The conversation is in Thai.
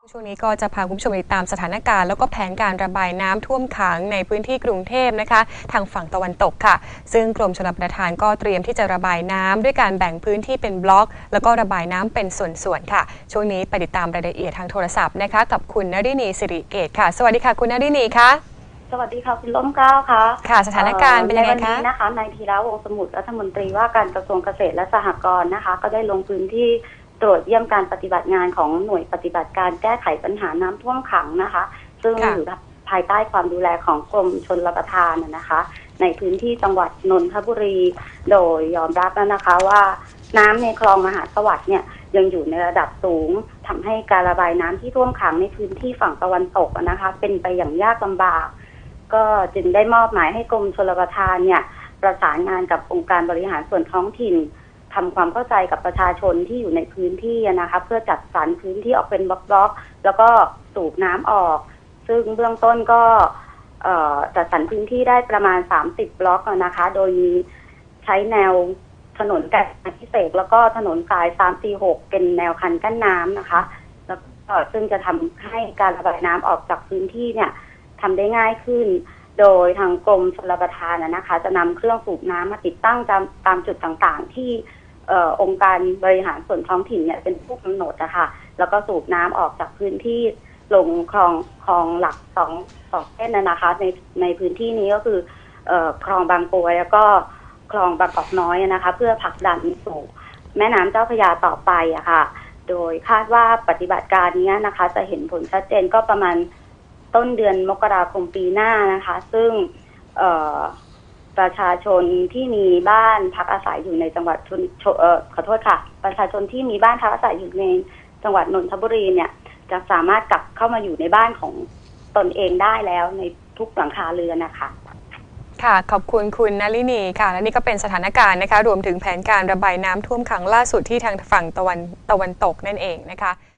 ช่วงนี้ก็จะพาคุณผู้ชมไปตามสถานการณ์ แล้วก็แผนการระบายน้ำท่วมขังในพื้นที่กรุงเทพนะคะ ทางฝั่งตะวันตกค่ะ ซึ่งกรมชลประทานก็เตรียมที่จะระบายน้ำด้วยการแบ่งพื้นที่เป็นบล็อก แล้วก็ระบายน้ำเป็นส่วนๆค่ะ ช่วงนี้ไปติดตามรายละเอียดทางโทรศัพท์นะคะ กับคุณนรินีสิริเกตค่ะ สวัสดีค่ะ คุณนรินีคะสวัสดีค่ะคุณล้มเกล้าค่ะค่ะสถานการณ์เป็นยังไงในคะวันนี้นะคะนายธีระวงศ์สมุทรรัฐมนตรีว่าการกระทรวงเกษตรและสหกรณ์นะคะ ก็ได้ลงพื้นที่ ตรวจเยี่ยมการปฏิบัติงานของหน่วยปฏิบัติการแก้ไขปัญหาน้ำท่วมขังนะคะ ซึ่งค่ะอยู่ภายใต้ความดูแลของกรมชนรับประทานน่ะนะคะ ในพื้นที่จังหวัดนนทบุรี โดยยอมรับแล้วนะคะว่าน้ำในคลองมหาสวัสดิ์เนี่ยยังอยู่ในระดับสูงทำให้การระบายน้ำที่ท่วมขังในพื้นที่ฝั่งตะวันตกอะนะคะ เป็นไปอย่างยากลำบาก ก็จึงได้มอบหมายให้กรมชลประทานเนี่ยประสานงานกับองค์การบริหารส่วนท้องถิ่น ทำความเข้าใจกับประชาชนที่อยู่ในพื้นที่นะคะเพื่อจัดสรรพื้นที่ออกเป็นบล็อกๆ แล้วก็สูบน้ำออก ซึ่งเบื้องต้นก็จัดสรรพื้นที่ได้ประมาณ 30 บล็อกนะคะ โดยมีใช้แนวถนนแกานพิเศษแล้วก็ถนนสาย 346 เป็นแนวคันกั้นน้ำนะคะ แล้วก็ซึ่งจะทำให้การระบายน้ำออกจากพื้นที่เนี่ยทำได้ง่ายขึ้น โดยทางกรมชลประทานนะคะ จะนำเครื่องสูบน้ำมาติดตั้งตามตามจุดต่างๆ ที่อองค์การบริหารส่วนท้องถิ่นเนี่ยเป็นผู้กำหนดนะคะแล้วก็สูบน้ำออกจากพื้นที่ลงคลองคลองหลักสองสองเส้นนะคะ ในในพื้นที่นี้ก็คืออคลองบางกรวยแล้วก็คลองบางกอกน้อยนะคะ เพื่อผลักดันสู่แม่น้ำเจ้าพระยาต่อไปอะค่ะ โดยคาดว่าปฏิบัติการนี้นะคะ จะเห็นผลชัดเจนก็ประมาณ ต้นเดือนมกราคมปีหน้านะคะ ซึ่งประชาชนที่มีบ้านพักอาศัยอยู่ในจังหวัดชนชอขอโทษค่ะ ประชาชนที่มีบ้านพักอาศัยอยู่ในจังหวัดนนทบุรีเนี่ย จะสามารถกลับเข้ามาอยู่ในบ้านของตนเองได้แล้วในทุกหลังคาเรือนนะคะค่ะ ขอบคุณคุณนลินีค่ะ และนี่ก็เป็นสถานการณ์นะคะ รวมถึงแผนการระบายน้ำท่วมขังล่าสุดที่ทางฝั่งตะวันตะวันตกนั่นเองนะคะ